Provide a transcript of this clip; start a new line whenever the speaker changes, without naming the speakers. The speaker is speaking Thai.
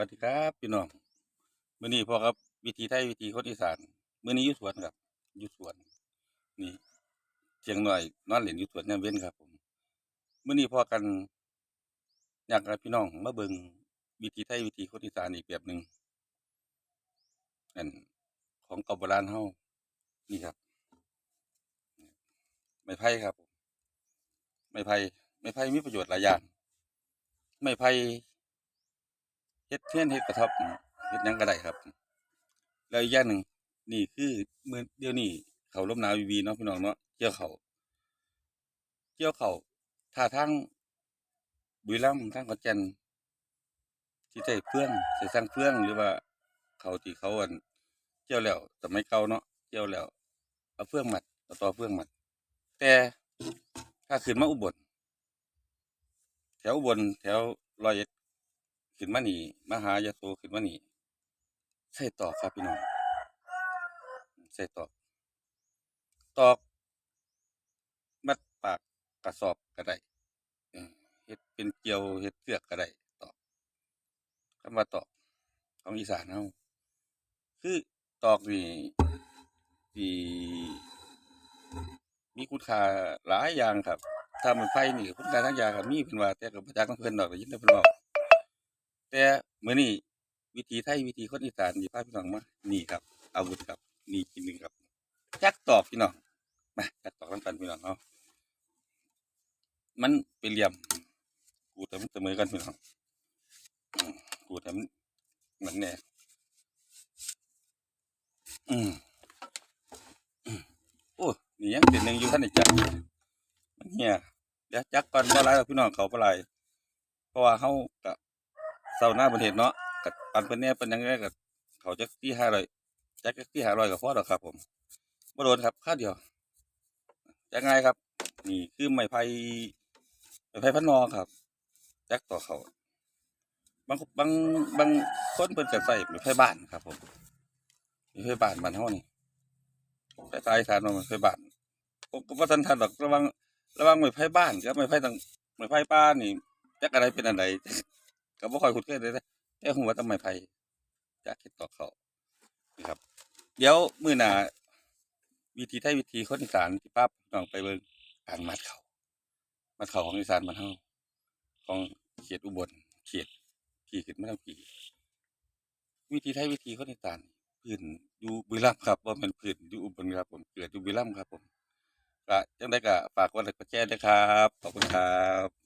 วัสดีครับพี่น้องมื้อนี้พ่อครับวิธีไทยวิธีคนอีสานมื้อนี้ยู่สวนครับยู่สวน นี่เชียงหน่อยนอนเล่นอยู่สวนยามเว้นครับ ผมมื้อนี้พ่อกันอยากให้พี่น้องมาเบิงวิธีไทยวิธีคนอีสานอีกแบบหนึ่งนั่นของเก่าโบราณเฮานี่ครับไม้ไผ่ครับ ไม้ไผ่ไม้ไผ่มีประโยชน์หลายอย่าง ไม้ไผ่ เฮ็ดเทียนเฮ็ดกระทบเฮ็ดหยังก็ได้ครับ แล้วอีกอย่างหนึ่งนี่คือมื้อเดี๋ยวนี้เขาลมหนาววีเนาะพี่น้องเนาะเกี่ยวเขาเกี่ยวเขาถ้าทางบุรีรัมย์ทางขอนแก่นที่ใช้เฟืองใช้สร้างเฟืองหรือว่าเขาที่เขาอันเกี่ยวแล้วสมัยเก่าเนาะเกี่ยวแล้วเอาเฟื่องหมัดเอาต่อเฟื่องหมัด แต่ถ้าขึ้นมาอุบลแถวอุบลแถวรอยเอ็ด ขึ้นมานี่มหายาโสขึ้นมานี่ใส่ตอกครับพี่น้องใส่ตอก ตอก มัดปากกระสอบก็ได้เฮ็ดเป็นเกลียวเฮ็ดเสือกก็ได้ตอกคำว่าตอกของอีสานเฮาคือตอกนี่ที่มีคุณค่าหลายอย่างครับ ถ้ามันไฟนี่คุณค่าทั้งอย่างก็มีเพิ่นว่าแต่ก็บ่จักของเพิ่นดอกยินแต่เพิ่นเว้า แต่มื้อนี้วิธีไทยวิธีคนอีสานสิพาพี่น้องมานี่ครับ อาวุธครับนี่กินหนึ่งครับจักตอกพี่น้องมาจักตอกนำกันพี่น้องเฮาะมันเป็นเหลี่ยม กูแต่มันเสมอกันพี่น้องกูแต่มันเหมือนแน่อืมโอ้นี่ยังเป็นหนึ่งอยู่ท่านอีกจักมันเฮียเดี๋ยวจักก่อนบ่หลายดอกพี่น้องเขาบ่หลายเพราะว่าเฮาก็ เซาหน้าประเทศเนาะก็ปันเพิ่นแน่เพิ่นยังไงก็เขาจักที่500จักจักที่500ก็พอดอครับ ผมบ่โดนครับค่าเดียวจักไงครับ นี่คือไม้ไผ่ไม้ไผ่พันนอครับจักต่อเขาบางบางบางคนเพิ่นก็ใช้ไม้ไผ่บ้านครับ ผมไม้ไผ่บ้านบ้านเฮานี่ไปตายทานมาไฟบ้านผมก็ว่าทันทันดอกระวังระวังไม้ไผ่บ้านกับไม้ไผ่ต่างไม้ไผ่ป้านี่จักอะไรเป็นอันใด ก็บ่ค่อยคุ้นเคยเลยนะแต่หัวาแตำไม้ไผ่จากเฮ็ดตอกเขานะครับ เดี๋ยวมื้อหน้าวิธีไทยวิธีคนอีสานที่ป้าน้องไปเบิ่งการมัดเขามัดเขาของอีสานบ้านเฮาของเขตอุบลเขตพี่ขึ้นมาทางพี่วิธีไทยวิธีคนอีสานพื้นอยู่บุรีรัมย์ครับว่าเป็นพื้นอยู่อุบลครับผมเกิดอยู่บุรีรัมย์ครับผมก็จังได้ก็ฝากกดไลค์กดแชร์ด้ครับขอบคุณครับ